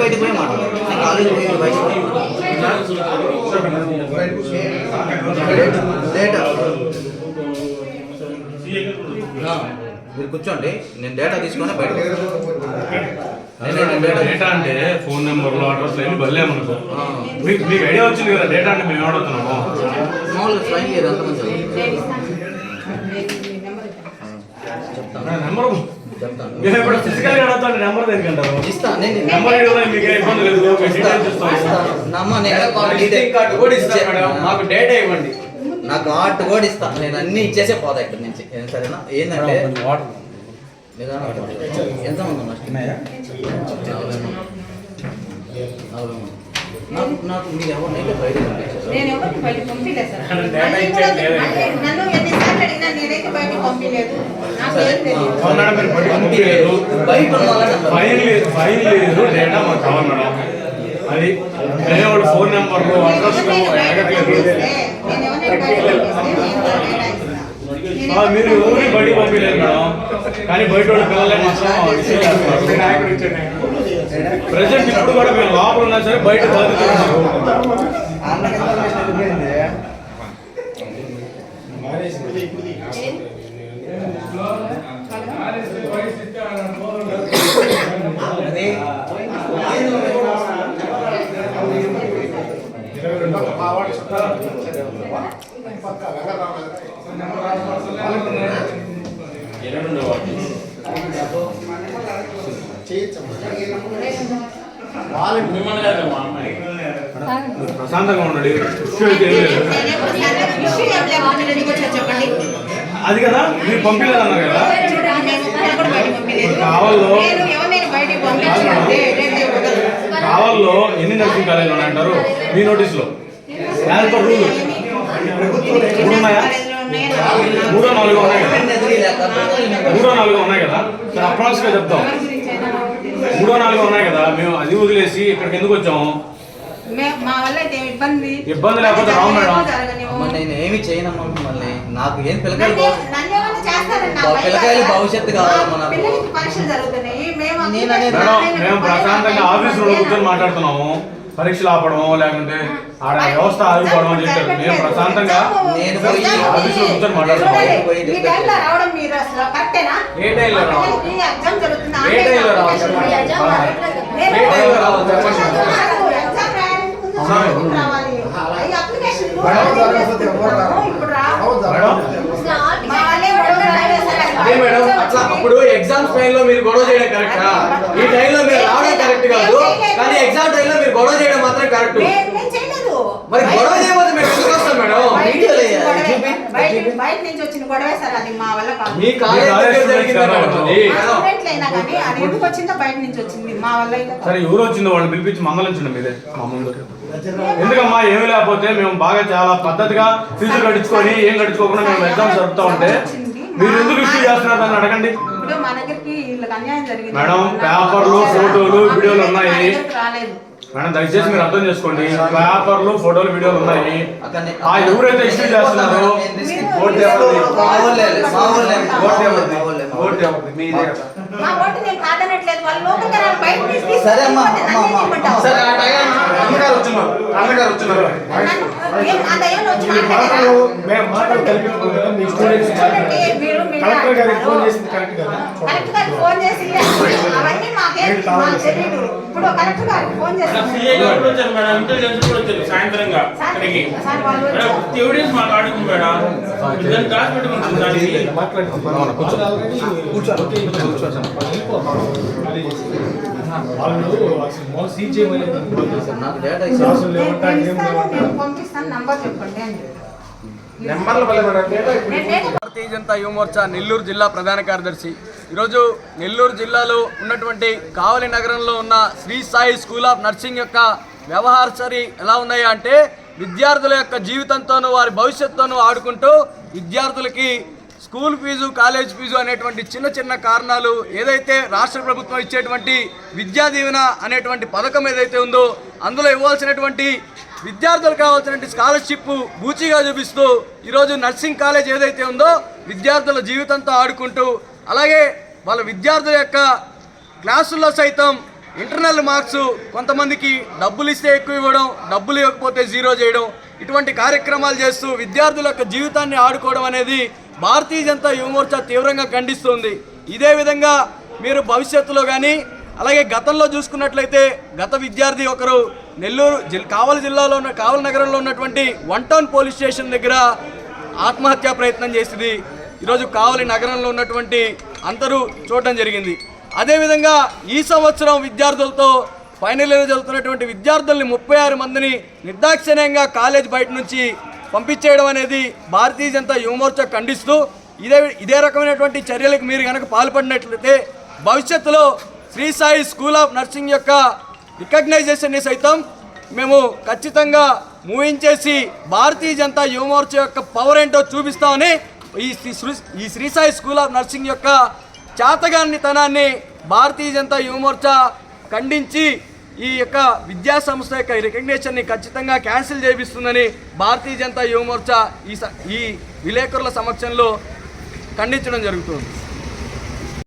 బయటకు పోయి మాట్లాడాను నేను కాలేజ్ పోయి బయటకు డేటా మీరు కూర్చోండి. నేను డేటా తీసుకొని బయట డేటా అంటే ఫోన్ నెంబర్లు అడ్రస్ అన్ని బల్లే మనకు మీకు మీకు ఐడియా వచ్చింది కదా డేటా అంటే మేము ఏమడుతున్నాము మామూలుగా స్వయం లేదు అంతమంది నెంబర్ చెప్తాను. నేను ఇప్పుడు ఫిజికల్గా అడుగుతాను నెంబర్ దేనికి అంటారు ఇస్తా నేను నెంబర్ ఇవ్వడం మీకు ఏ ఇబ్బంది లేదు మీకు డీటెయిల్స్ ఇస్తాము ఇస్తాను. కార్డు కూడా ఇస్తాను మేడం. మాకు డేటా ఇవ్వండి. నాకు ఆర్ట్ కూడా ఇస్తా. నేను అన్ని ఇచ్చేసే పోతా ఇక్కడ నుంచి. సరేనా? ఏంటంటే ఎంతమంది ఉన్నారు నాకు నాకు మీరు ఎవరినైతే బయట నేను బయట పంపించలేదు సార్. నన్ను ఎన్నిసార్లు అడిగినా నేనైతే బయట పంపించలేదు. పంపించలేదు. బయట. ఫైన్ లేదు ఫైన్ లేదు డేటా మాకు కావాలి మేడం. అది వేరే వాళ్ళ ఫోన్ నెంబర్లు అడ్రస్ మీరు ఎవరిని బయట పంపించలేదు మేడం. కానీ బయట వాళ్ళ పిల్లలే మాత్రం ప్రజెంట్ ఇప్పుడు కూడా మేము లోపల ఉన్నా సరే బయట బాధితులు ప్రశాంతంగా ఉండండి చెప్పండి. అది కదా మీరు పంపించలేదు కదా చూడండి కావాలో కావాల్లో ఎన్ని నర్సింగ్ కాలేజీలు ఉన్నాయంటారు మీ నోటీస్లో యాజ్ పర్ రూల్ మూడు ఉన్నాయా మూడో నాలుగో ఉన్నాయి కదా. మూడో నాలుగో ఉన్నాయి కదా. సరే అప్రాక్స్గా చెప్తాం మూడో నాలుగో ఉన్నాయి కదా మేము అది వదిలేసి ఇక్కడికి ఎందుకు వచ్చాము? మే- మా వల్ల అయితే ఏమి ఇబ్బంది. ఇబ్బంది లేకపోతే రావు మేడం. నేను ఏమి చేయనమ్మా మిమ్మల్ని. నాకు ఏం పిల్లకాయలు పిల్లకాయలు కాదు. భవిష్యత్తు కావాలమ్మా నాకు. మేడం మేము ప్రశాంతంగా ఆఫీసులో కూర్చొని మాట్లాడుతున్నాము. పరీక్షలు ఆపడము లేకుంటే ఆడ వ్యవస్థ ఆగిపోవడం అని చెప్పారు. మేము ప్రశాంతంగా నేను పోయి ఆఫీసులో కూర్చొని మాట్లాడుతున్నాము చూడండి, ఈ టైంలో రావడం మీరు అసలు కరెక్టేనా? ఏ టైంలో రావాలి? ఈ ఎగ్జామ్ జరుగుతుంది? ఏ టైంలో రావాలి? నేను- ఏ టైంలో రావాలి? చెప్పండి. ఎగ్జామ్ రాయడానికి ముందు సరే. చదువుకుని రావాలి. ఈ అప్లికేషన్ ఇప్పుడు రా మేడం. అప్పుడు ఎగ్జామ్స్ టైంలో మీరు గొడవ చేయడం కరెక్టా ఈ టైంలో మీరు రావడం కరెక్ట్ కాదు కానీ ఎగ్జామ్ టైంలో మీరు గొడవ చేయడం మాత్రం కరెక్ట్ నేను నేను చేయలేదు మరి గొడవ చేయకపోతే మేము ఎందుకు వస్తాం మేడం బయట నుంచి వేయాలి. గొడవే. చూపి, బయట చూపి. బయట నుంచి వచ్చిన గొడవే సార్ అది మా వల్ల కాదు మీ కాలేజ్ కాలేజ్ దగ్గర స్టూడెంట్స్ జరిగింది కదా మేడం అది. అది. మా స్టూడెంట్లు అయినా కానీ అది ఎందుకు వచ్చిందో బయట నుంచి వచ్చింది మా వల్ల అయితే కాదు. సరే ఎవరు వచ్చిందో వాళ్ళు పిలిపించి మందలించండి మీదే మా ముందు ఎందుకమ్మా ఏమి లేకపోతే మేము బాగా చాలా పద్ధతిగా ఫీజులు కట్టించుకొని ఏం కట్టించుకోకుండా మేము ఎగ్జామ్స్ జరుపుతా ఉంటే మీరు ఎందుకు ఇష్యూ చేస్తున్నారు అని అడగండి? మేడం, పేపర్లు, ఫోటోలు, వీడియోలు ఉన్నాయి. మేడం దయచేసి మీరు అర్థం చేసుకోండి. పేపర్లు ఫోటోలు వీడియోలు ఉన్నాయి. ఆ ఎవరైతే ఇష్యూ చేస్తున్నారో సరే అమ్మా, అన్నగారు వచ్చినారు అన్నగారు వచ్చినారు? మేము మాటలు కలిపి మీ స్టూడెంట్స్ కలెక్టర్ గారికి ఫోన్. చేసింది కరెక్ట్ కదా మాకు తెలియదు ఇప్పుడు కలెక్టర్ గారికి ఫోన్ చేసి సిఐ గారు కూడా వచ్చారు మేడం? ఇంటెలిజెన్స్ కూడా వచ్చారు సాయంత్రంగా ఇక్కడికి మేడం ఎవిడెన్స్ మాకు దానికి. పంపిస్తాను నంబర్ చెప్పండి నెంబర్ల మేడం భారతీయ జనతా యువమోర్చా నెల్లూరు జిల్లా ప్రధాన కార్యదర్శి. ఈరోజు నెల్లూరు జిల్లాలో ఉన్నటువంటి కావలి నగరంలో ఉన్న Shri Sai school of nursing యొక్క వ్యవహారచరి ఎలా ఉన్నాయా అంటే విద్యార్థుల యొక్క జీవితంతోనూ వారి భవిష్యత్తును ఆడుకుంటూ విద్యార్థులకి స్కూల్ ఫీజు కాలేజ్ ఫీజు అనేటువంటి చిన్న చిన్న కారణాలు ఏదైతే రాష్ట్ర ప్రభుత్వం ఇచ్చేటువంటి విద్యా దీవెన అనేటువంటి పథకం ఏదైతే ఉందో అందులో ఇవ్వాల్సినటువంటి విద్యార్థులకు కావాల్సిన స్కాలర్షిప్ బూచిగా చూపిస్తూ ఈరోజు నర్సింగ్ కాలేజ్ ఏదైతే ఉందో విద్యార్థుల జీవితంతో ఆడుకుంటూ అలాగే వాళ్ళ విద్యార్థుల యొక్క క్లాసుల్లో సైతం ఇంటర్నల్ మార్క్స్ కొంతమందికి డబ్బులు ఇస్తే ఎక్కువ ఇవ్వడం డబ్బులు ఇవ్వకపోతే జీరో చేయడం ఇటువంటి కార్యక్రమాలు చేస్తూ విద్యార్థుల యొక్క జీవితాన్ని ఆడుకోవడం అనేది భారతీయ జనతా యువమోర్చా తీవ్రంగా ఖండిస్తుంది. ఇదే విధంగా మీరు భవిష్యత్తులో కానీ అలాగే గతంలో చూసుకున్నట్లయితే గత విద్యార్థి ఒకరు నెల్లూరు జిల్ కావలి జిల్లాలో ఉన్న కావలి నగరంలో ఉన్నటువంటి వన్ టౌన్ పోలీస్ స్టేషన్ దగ్గర ఆత్మహత్యా ప్రయత్నం చేసింది. ఈరోజు కావలి నగరంలో ఉన్నటువంటి అందరూ చూడడం జరిగింది. అదేవిధంగా ఈ సంవత్సరం విద్యార్థులతో ఫైనల్ ఇయర్ చదువుతున్నటువంటి విద్యార్థుల్ని ముప్పై ఆరు మందిని నిర్దాక్షిణ్యంగా కాలేజ్ బయట నుంచి పంపించేయడం అనేది భారతీయ జనతా యువమోర్చా ఖండిస్తూ ఇదే ఇదే రకమైనటువంటి చర్యలకు మీరు కనుక పాల్పడినట్లయితే భవిష్యత్తులో Shri Sai school of nursing యొక్క రికగ్నైజేషన్ని సైతం మేము ఖచ్చితంగా మూవించేసి భారతీయ జనతా యువమోర్చ యొక్క పవర్ ఏంటో చూపిస్తామని ఈ శ్రీ- ఈ Shri Sai school of nursing యొక్క చాతగానితనాన్ని భారతీయ జనతా యువమోర్చా ఖండించి ఈ యొక్క విద్యా సంస్థ యొక్క రికగ్నేషన్ని ఖచ్చితంగా క్యాన్సిల్ చేపిస్తుందని భారతీయ జనతా యువమోర్చా ఈ ఈ విలేకరుల సమక్షంలో ఖండించడం జరుగుతుంది.